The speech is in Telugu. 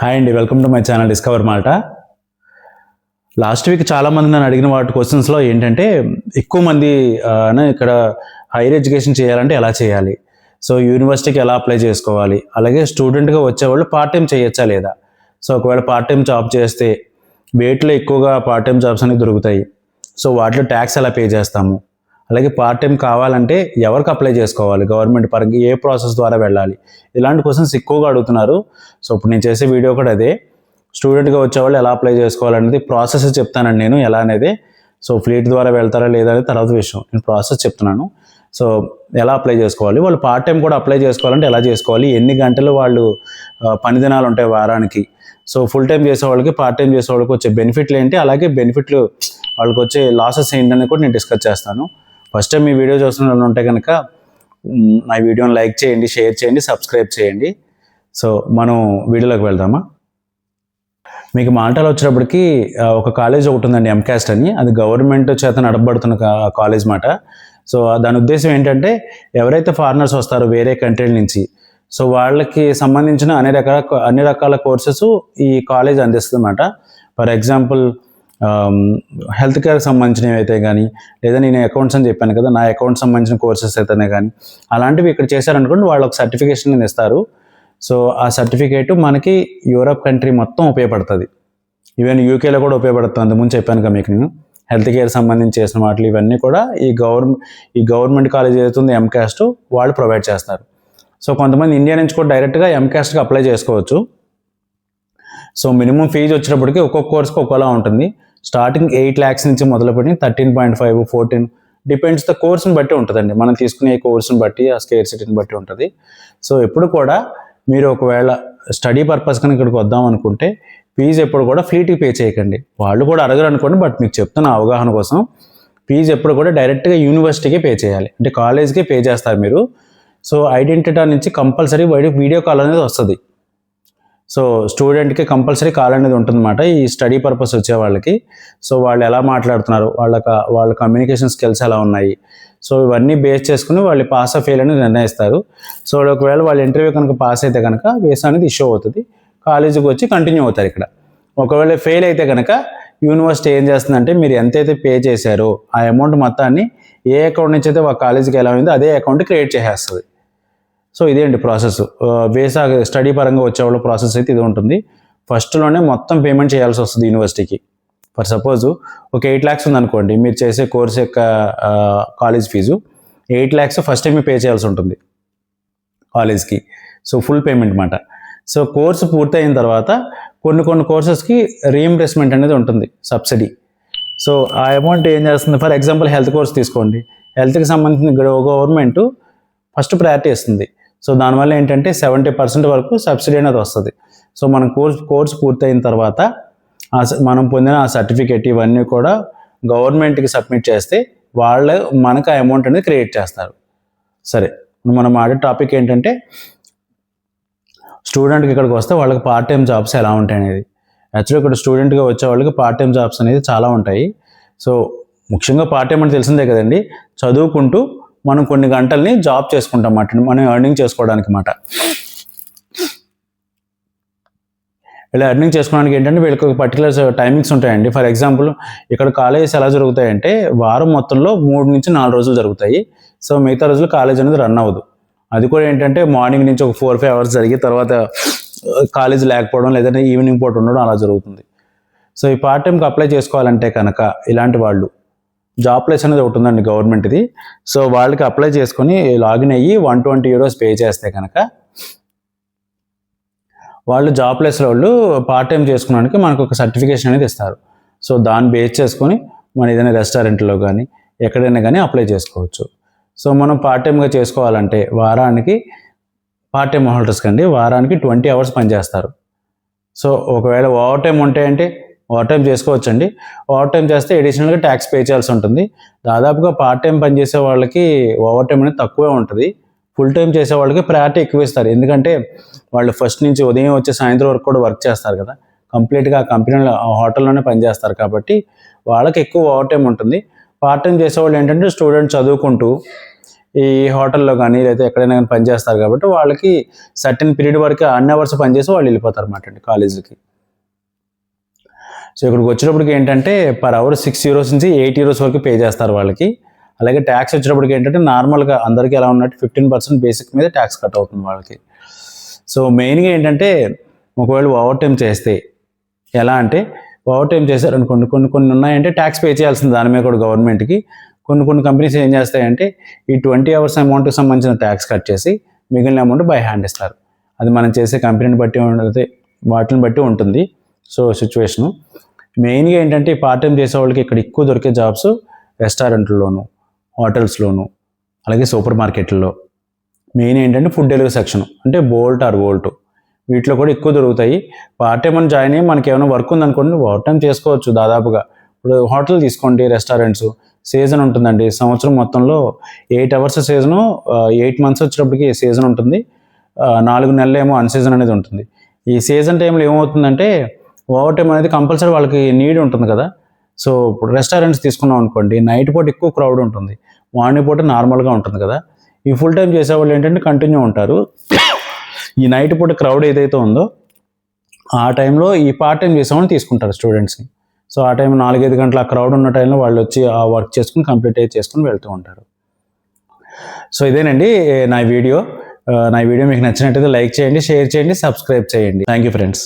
హాయ్ అండి welcome to my channel discover Malta last week చాలామంది నన్ను అడిగిన వాటి క్వశ్చన్స్లో ఏంటంటే ఎక్కువ మంది ఇక్కడ హైయర్ ఎడ్యుకేషన్ చేయాలంటే ఎలా చేయాలి? సో యూనివర్సిటీకి ఎలా అప్లై చేసుకోవాలి? అలాగే స్టూడెంట్గా వచ్చేవాళ్ళు పార్ట్ టైం చేయొచ్చా లేదా? సో ఒకవేళ పార్ట్ టైం జాబ్ చేస్తే వేట్లో ఎక్కువగా పార్ట్ టైం జాబ్స్ అనేవి దొరుకుతాయి. సో వాటిలో ట్యాక్స్ ఎలా పే చేస్తాము? అలాగే పార్ట్ టైం కావాలంటే ఎవరికి అప్లై చేసుకోవాలి? గవర్నమెంట్ పరంగా ఏ ప్రాసెస్ ద్వారా వెళ్ళాలి? ఇలాంటి క్వశ్చన్స్ ఎక్కువగా అడుగుతున్నారు. సో ఇప్పుడు నేను చేసే వీడియో కూడా అదే. స్టూడెంట్గా వచ్చేవాళ్ళు ఎలా అప్లై చేసుకోవాలనేది ప్రాసెస్ చెప్తానండి నేను ఎలా అనేది. సో ఫ్లీట్ ద్వారా వెళ్తారా లేదా అనేది తర్వాత విషయం. నేను ప్రాసెస్ చెప్తున్నాను. సో ఎలా అప్లై చేసుకోవాలి? వాళ్ళు పార్ట్ టైం కూడా అప్లై చేసుకోవాలంటే ఎలా చేసుకోవాలి? ఎన్ని గంటలు వాళ్ళు పనిదినాలు పని దినాలు ఉంటాయి వారానికి? సో ఫుల్ టైం చేసే వాళ్ళకి పార్ట్ టైం చేసే వాళ్ళకి వచ్చే బెనిఫిట్లు ఏంటి? అలాగే బెనిఫిట్లు వాళ్ళకి వచ్చే లాసెస్ ఏంటని కూడా నేను డిస్కస్ చేస్తాను. ఫస్ట్ టైం మీ వీడియో చూస్తున్న ఉంటే కనుక నా వీడియోని లైక్ చేయండి షేర్ చేయండి సబ్స్క్రైబ్ చేయండి. సో మనం వీడియోలోకి వెళ్దామా? మీకు మాల్టాలో వచ్చేటప్పటికి ఒక కాలేజ్ ఒకటి ఉందండి ఎంకాస్ట్ అని. అది గవర్నమెంట్ చేత నడపబడుతున్న కాలేజ్ మాట. సో దాని ఉద్దేశం ఏంటంటే ఎవరైతే ఫారినర్స్ వస్తారో వేరే కంట్రీల నుంచి సో వాళ్ళకి సంబంధించిన అన్ని రకాల అన్ని రకాల కోర్సెస్ ఈ కాలేజ్ అందిస్తుంది అన్నమాట ఫర్ ఎగ్జాంపుల్ హెల్త్ కేర్కి సంబంధించినవి అయితే కానీ లేదా నేను అకౌంట్స్ అని చెప్పాను కదా నా అకౌంట్ సంబంధించిన కోర్సెస్ అయితేనే కానీ అలాంటివి ఇక్కడ చేశారనుకోండి వాళ్ళు ఒక సర్టిఫికేషన్ ఇస్తారు. సో ఆ సర్టిఫికేట్ మనకి యూరప్ కంట్రీ మొత్తం ఉపయోగపడుతుంది. ఈవెన్ యూకేలో కూడా ఉపయోగపడుతుంది. అంతకుముందు చెప్పాను కదా మీకు నేను. హెల్త్ కేర్ సంబంధించి చేసిన వాటిలు ఇవన్నీ కూడా ఈ గవర్నమెంట్ ఈ గవర్నమెంట్ కాలేజ్ ఏదైతుంది ఎంకాస్ట్ వాళ్ళు ప్రొవైడ్ చేస్తారు. సో కొంతమంది ఇండియా నుంచి కూడా డైరెక్ట్గా ఎంకాస్ట్కి అప్లై చేసుకోవచ్చు. సో మినిమం ఫీజు వచ్చేటప్పటికి ఒక్కొక్క కోర్స్కి ఒక్కోలా ఉంటుంది. స్టార్టింగ్ ఎయిట్ ల్యాక్స్ నుంచి మొదలుపెట్టి thirteen point five fourteen depends the కోర్స్ని బట్టి ఉంటుందండి. మనం తీసుకునే కోర్స్ని బట్టి ఆ స్కేర్ సిటీని బట్టి ఉంటుంది. సో ఎప్పుడు కూడా మీరు ఒకవేళ స్టడీ పర్పస్ కనుక ఇక్కడికి వద్దాం అనుకుంటే ఫీజు ఎప్పుడు కూడా ఫ్లీట్కి పే చేయకండి. వాళ్ళు కూడా అడగరు అనుకోండి బట్ మీకు చెప్తున్న అవగాహన కోసం ఫీజు ఎప్పుడు కూడా డైరెక్ట్గా యూనివర్సిటీకే పే చేయాలి. అంటే కాలేజ్కే పే చేస్తారు మీరు. సో ఐడెంటిటీ నుంచి కంపల్సరీ వీడియో కాల్ అనేది వస్తుంది. సో స్టూడెంట్కి కంపల్సరీ కాల్ అనేది ఉంటుందన్నమాట. ఈ స్టడీ పర్పస్ వచ్చే వాళ్ళకి. సో వాళ్ళు ఎలా మాట్లాడుతున్నారు? వాళ్ళ వాళ్ళ కమ్యూనికేషన్ స్కిల్స్ ఎలా ఉన్నాయి? సో ఇవన్నీ బేస్ చేసుకుని వాళ్ళు పాస్ ఆ ఫెయిల్ అనేది నిర్ణయిస్తారు. సో ఒకవేళ వాళ్ళ ఇంటర్వ్యూ కనుక పాస్ అయితే కనుక వేసా అనేది ఇష్యూ అవుతుంది. కాలేజీకి వచ్చి కంటిన్యూ అవుతారు ఇక్కడ. ఒకవేళ ఫెయిల్ అయితే కనుక యూనివర్సిటీ ఏం చేస్తుందంటే మీరు ఎంతైతే పే చేశారో ఆ అమౌంట్ మొత్తాన్ని ఏ అకౌంట్ నుంచి అయితే ఒక కాలేజీకి ఎలా ఉందో అదే అకౌంట్ క్రియేట్ చేసేస్తుంది. సో ఇదేంటి ప్రాసెస్. వేసా స్టడీ పరంగా వచ్చేవాళ్ళ ప్రాసెస్ అయితే ఇది ఉంటుంది. ఫస్ట్లోనే మొత్తం పేమెంట్ చేయాల్సి వస్తుంది యూనివర్సిటీకి. ఫర్ సపోజ్ ఒక ఎయిట్ ల్యాక్స్ ఉందనుకోండి మీరు చేసే కోర్స్ యొక్క college fee eight lakhs first time pay చేయాల్సి ఉంటుంది కాలేజ్కి. సో ఫుల్ పేమెంట్ అనమాట సో కోర్సు పూర్తయిన తర్వాత కొన్ని కొన్ని కోర్సెస్కి రీఎంబర్స్మెంట్ అనేది ఉంటుంది సబ్సిడీ సో ఆ అమౌంట్ ఏం చేస్తుంది? ఫర్ ఎగ్జాంపుల్ హెల్త్ కోర్స్ తీసుకోండి. హెల్త్కి సంబంధించిన గవర్నమెంట్ ఫస్ట్ ప్రయారిటీ ఇస్తుంది. సో దానివల్ల ఏంటంటే సెవెంటీ పర్సెంట్ వరకు సబ్సిడీ అనేది వస్తుంది. సో మన కోర్స్ కోర్స్ పూర్తయిన తర్వాత ఆ స- మనం పొందిన ఆ సర్టిఫికేట్ ఇవన్నీ కూడా గవర్నమెంట్కి సబ్మిట్ చేస్తే వాళ్ళు మనకు ఆ అమౌంట్ అనేది క్రియేట్ చేస్తారు. సరే మనం ఆడే టాపిక్ ఏంటంటే స్టూడెంట్కి ఇక్కడికి వస్తే వాళ్ళకి పార్ట్ టైం జాబ్స్ ఎలా ఉంటాయి అనేది. యాక్చువల్లీ ఇక్కడ స్టూడెంట్గా వచ్చే వాళ్ళకి పార్ట్ టైం జాబ్స్ అనేది చాలా ఉంటాయి. సో ముఖ్యంగా పార్ట్ టైం అంటే తెలిసిందే కదండి. చదువుకుంటూ మనం కొన్ని గంటల్ని జాబ్ చేసుకుంటాం అన్నమాట. మనం ఎర్నింగ్ చేసుకోవడానికి మాట ఇలా ఎర్నింగ్ చేసుకోవడానికి ఏంటంటే వీళ్ళకి ఒక పర్టికులర్ టైమింగ్స్ ఉంటాయండి. ఫర్ ఎగ్జాంపుల్ ఇక్కడ కాలేజెస్ ఎలా జరుగుతాయంటే వారం మొత్తంలో మూడు నుంచి నాలుగు రోజులు జరుగుతాయి. సో మిగతా రోజులు కాలేజ్ అనేది రన్ అవ్వదు. అది కూడా ఏంటంటే మార్నింగ్ నుంచి ఒక ఫోర్ ఫైవ్ అవర్స్ జరిగి తర్వాత కాలేజ్ లేకపోవడం లేదంటే ఈవినింగ్ పూట ఉండడం అలా జరుగుతుంది. సో ఈ పార్ట్ టైంకి అప్లై చేసుకోవాలంటే కనుక ఇలాంటి వాళ్ళు జాబ్ ప్లేస్ అనేది ఒకటి ఉందండి గవర్నమెంట్ది సో వాళ్ళకి అప్లై చేసుకొని లాగిన్ అయ్యి వన్ ట్వంటీ యూరోస్ పే చేస్తే కనుక వాళ్ళు జాబ్ ప్లేస్ వాళ్ళు పార్ట్ టైం చేసుకోవడానికి మనకు ఒక సర్టిఫికేషన్ అనేది ఇస్తారు. సో దాన్ని బేస్ చేసుకొని మన ఏదైనా రెస్టారెంట్లో కానీ ఎక్కడైనా కానీ అప్లై చేసుకోవచ్చు. సో మనం పార్ట్ టైంగా చేసుకోవాలంటే వారానికి పార్ట్ టైం హోల్డర్స్ కండి వారానికి ట్వంటీ అవర్స్ పనిచేస్తారు. సో ఒకవేళ ఓవర్ టైం ఉంటే అంటే ఓవర్ టైం చేసుకోవచ్చండి. ఓవర్ టైం చేస్తే అడిషనల్గా ట్యాక్స్ పే చేయాల్సి ఉంటుంది. దాదాపుగా పార్ట్ టైం పనిచేసే వాళ్ళకి ఓవర్ టైం అనేది తక్కువే ఉంటుంది. ఫుల్ టైం చేసే వాళ్ళకి ప్రయారిటీ ఎక్కువ ఇస్తారు ఎందుకంటే వాళ్ళు ఫస్ట్ నుంచి ఉదయం వచ్చే సాయంత్రం వరకు కూడా వర్క్ చేస్తారు కదా. కంప్లీట్గా ఆ కంపెనీలో ఆ హోటల్లోనే పనిచేస్తారు కాబట్టి వాళ్ళకి ఎక్కువ ఓవర్ టైం ఉంటుంది. పార్ట్ టైం చేసేవాళ్ళు ఏంటంటే స్టూడెంట్ చదువుకుంటూ ఈ హోటల్లో కానీ లేదా ఎక్కడైనా కానీ పనిచేస్తారు కాబట్టి వాళ్ళకి సర్టెన్ పీరియడ్ వరకు అన్ని అవర్స్ పనిచేసి వాళ్ళు వెళ్ళిపోతారు అన్నమాట అండి కాలేజీకి. సో ఇక్కడికి వచ్చినప్పటికి ఏంటంటే పర్ అవర్ సిక్స్ యూరోస్ నుంచి ఎయిట్ యూరోస్ వరకు పే చేస్తారు వాళ్ళకి. అలాగే ట్యాక్స్ వచ్చేటప్పటికి ఏంటంటే నార్మల్గా అందరికీ ఎలా ఉన్నట్టు ఫిఫ్టీన్ పర్సెంట్ బేసిక్ మీద ట్యాక్స్ కట్ అవుతుంది వాళ్ళకి. సో మెయిన్గా ఏంటంటే ఒకవేళ ఓవర్ టైం చేస్తే ఎలా అంటే ఓవర్ టైం చేశారనుకోండి కొన్ని కొన్ని ఉన్నాయంటే ట్యాక్స్ పే చేయాల్సింది దాని మీద కూడా గవర్నమెంట్కి కొన్ని కొన్ని కంపెనీస్ ఏం చేస్తాయంటే ఈ ట్వంటీ అవర్స్ అమౌంట్కి సంబంధించిన ట్యాక్స్ కట్ చేసి మిగిలిన అమౌంట్ బై హ్యాండ్ ఇస్తారు. అది మనం చేసే కంపెనీని బట్టి ఉంటుంది వాటిని బట్టి ఉంటుంది. సో సిచ్యువేషను మెయిన్గా ఏంటంటే పార్ట్ టైం చేసే వాళ్ళకి ఇక్కడ ఎక్కువ దొరికే జాబ్స్ రెస్టారెంట్లలోను హోటల్స్లోను అలాగే సూపర్ మార్కెట్లలో మెయిన్ ఏంటంటే ఫుడ్ డెలివరీ సెక్షన్ అంటే బోల్ట్ ఆర్ వోల్ట్ వీటిలో కూడా ఎక్కువ దొరుకుతాయి. పార్ట్ టైం అని జాయిన్ అయ్యి మనకి ఏమైనా వర్క్ ఉందనుకోండి పార్ట్ టైం చేసుకోవచ్చు దాదాపుగా. ఇప్పుడు హోటల్ తీసుకోండి రెస్టారెంట్స్ సీజన్ ఉంటుందండి. సంవత్సరం మొత్తంలో eight hours season eight months వచ్చేటప్పటికి సీజన్ ఉంటుంది. Uh, నాలుగు నెలలు ఏమో అన్ సీజన్ అనేది ఉంటుంది. ఈ సీజన్ టైంలో ఏమవుతుందంటే ఓవర్ టైం అనేది కంపల్సరీ వాళ్ళకి నీడ్ ఉంటుంది కదా. సో ఇప్పుడు రెస్టారెంట్స్ తీసుకున్నాం అనుకోండి నైట్ పూట ఎక్కువ క్రౌడ్ ఉంటుంది. మార్నింగ్ పూట నార్మల్గా ఉంటుంది కదా. ఈ ఫుల్ టైం చేసేవాళ్ళు ఏంటంటే కంటిన్యూ ఉంటారు. ఈ నైట్ పూట క్రౌడ్ ఏదైతే ఉందో ఆ టైంలో ఈ పార్ట్ టైం చేసేవాళ్ళని తీసుకుంటారు స్టూడెంట్స్ని. సో ఆ టైం నాలుగైదు గంటల క్రౌడ్ ఉన్న టైంలో వాళ్ళు వచ్చి ఆ వర్క్ చేసుకుని కంప్లీట్ అయ్యి చేసుకుని వెళ్తూ ఉంటారు. సో ఇదేనండి నా వీడియో. నా వీడియో మీకు నచ్చినట్టయితే లైక్ చేయండి షేర్ చేయండి సబ్స్క్రైబ్ చేయండి. Thank you friends.